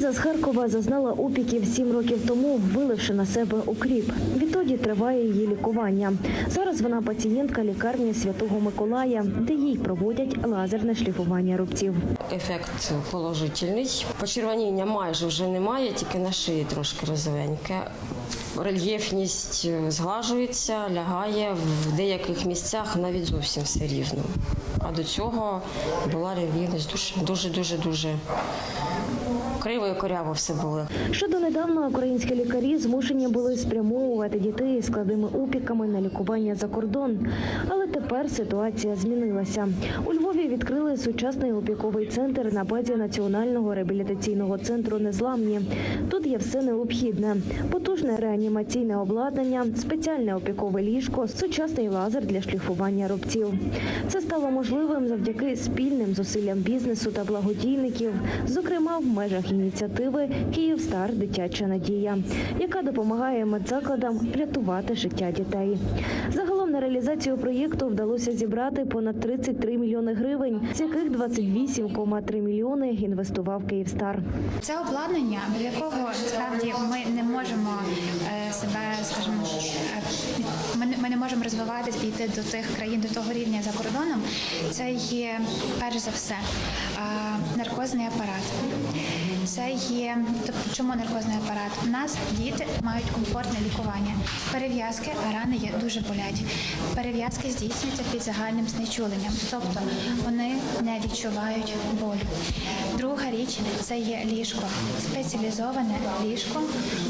Ліза з Харкова зазнала опіків сім років тому, виливши на себе укріп. Відтоді триває її лікування. Зараз вона пацієнтка лікарні Святого Миколая, де їй проводять лазерне шліфування рубців. Ефект положительний. Почервоніння майже вже немає, тільки на шиї трошки розовеньке. Рельєфність е, зглажується, лягає в деяких місцях навіть зовсім все рівно. А до цього була рельєфність дуже дуже дуже криво і коряво все було. Щодо недавно українські лікарі змушені були спрямовувати дітей з складними опіками на лікування за кордон. Але тепер ситуація змінилася. У Львові відкрили сучасний опіковий центр на базі національного реабілітаційного центру Незламні. Тут є все необхідне: потужне реанімаційне обладнання, спеціальне опікове ліжко, сучасний лазер для шліфування рубців. Це стало можливим завдяки спільним зусиллям бізнесу та благодійників, зокрема в межах ініціативи Київстар Дитяча надія, яка допомагає медзакладам рятувати життя дітей. Загалом на реалізацію проєкту вдалося зібрати понад 33 мільйони гривень, з яких 28,3 мільйони інвестував Київстар. Це обладнання, без якого справді ми не можемо е, себе, скажімо, е, ми, не- можемо розвиватись і йти до тих країн, до того рівня за кордоном. Це є перш за все е, наркозний апарат. Це є тобто, чому наркозний апарат? У нас діти мають комфортне лікування. Перев'язки рани є дуже болять. Перев'язки здійснюються під загальним знечуленням, тобто вони не відчувають болю. Друга річ це є ліжко, спеціалізоване ліжко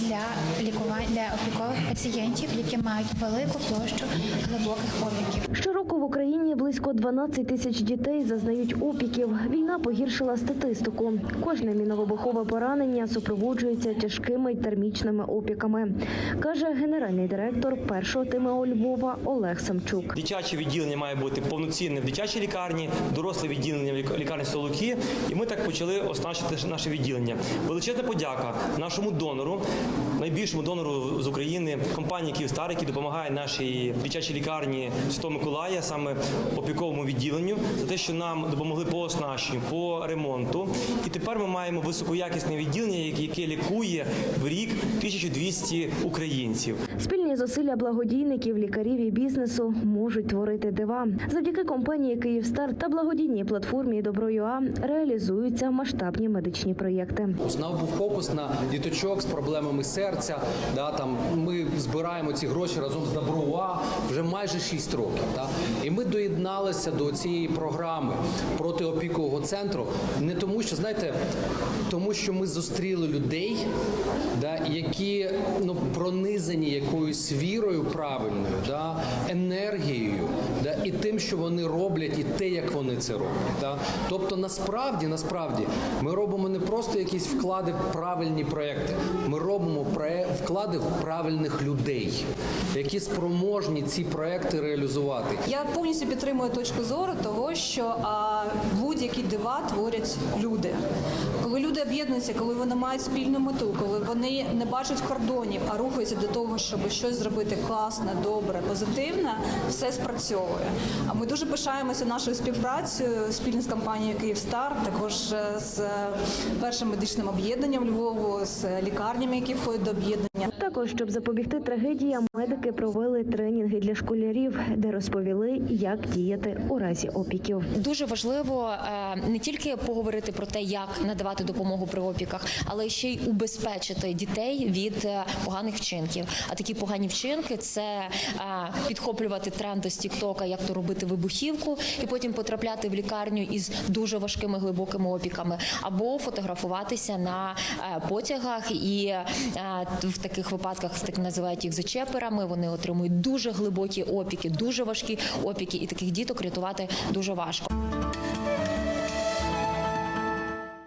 для лікування для опікових пацієнтів, які мають велику площу глибоких опіків. Щороку в Україні близько 12 тисяч дітей зазнають опіків. Війна погіршила статистику. Кожне міновибухове поранення супроводжується тяжкими термічними опіками, каже генеральний директор першого ТМО Львова Олег Самчук. Дитяче відділення має бути повноцінним в дитячій лікарні, доросле відділення в лік- лікарні Столуки. І ми так почали оснащити наше відділення. Величезна подяка нашому донору, найбільшому донору з України, компанії Київстар, який допомагає нашій дитячій лікарні Святого Миколая, саме опіковому відділенню, за те, що нам допомогли по оснащенню, по ремонту. І тепер ми маємо високоякісне відділення, яке лікує в рік 1200 українців. Спільні зусилля благодійників, лікарів і бізнесу можуть творити дива. Завдяки компанії Київстар та благодійній платформі Добро.ЮА реалізуються масштабні медичні проєкти. Знав був фокус на діточок з проблемами серця. Да, там ми збираємо ці гроші разом з Добруа вже майже 6 років. Да? І ми доєдналися до цієї програми протиопікового центру не тому, що знаєте, тому що ми зустріли людей, да, які ну пронизані якоюсь вірою правильною, да, енергією, да, і тим, що вони роблять, і те, як вони це роблять. Да. Тобто, насправді, насправді, ми робимо не просто якісь вклади в правильні проекти. Ми робимо вклади в правильних людей, які спроможні ці проекти реалізувати. Я повністю підтримую точку зору того, що будь-які дива творять люди. Коли люди об'єднуються, коли вони мають спільну мету, коли вони не бачать кордонів, а рухаються до того, щоб щось зробити класне, добре, позитивне, все спрацьовує. А ми дуже пишаємося нашою співпрацею спільно з компанією Київстар, також е, з першим медичним об'єднанням Львову, з лікарнями, які входять до об'єднання. Також, щоб запобігти трагедіям, медики провели тренінги для школярів, де розповіли, як діяти у разі опіків. Дуже важливо е, не тільки поговорити про те, як надавати допомогу при опіках, але ще й убезпечити дітей від е, поганих вчинків. А такі погані вчинки це е, підхоплювати тренди з Тіктока, як то робити вибухівку, і потім потрапляти в лікарню із дуже важкими глибокими опіками, або фотографуватися на е, потягах. І в таких випадках так називають їх зачеперами. Вони отримують дуже глибокі опіки, дуже важкі опіки, і таких діток рятувати дуже важко.